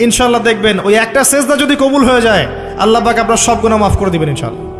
ইনশাল্লাহ দেখবেন, ওই একটা সেজদা যদি কবুল হয়ে যায়, আল্লাহ পাক আপনার সব গুণা মাফ করে দিবেন ইনশাল্লাহ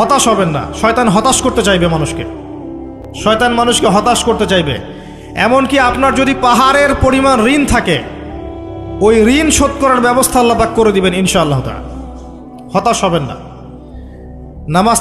হতাশ হবেন না। শয়তান হতাশ করতে চাইবে মানুষকে। শয়তান মানুষকে হতাশ করতে চাইবে। এমনকি আপনার যদি পাহাড়ের পরিমাণ ঋণ থাকে, ওই ঋণ শোধ করার ব্যবস্থা আল্লাহ করে দিবেন ইনশাআল্লাহ তাআলা। হতাশ হবেন না। নামাজ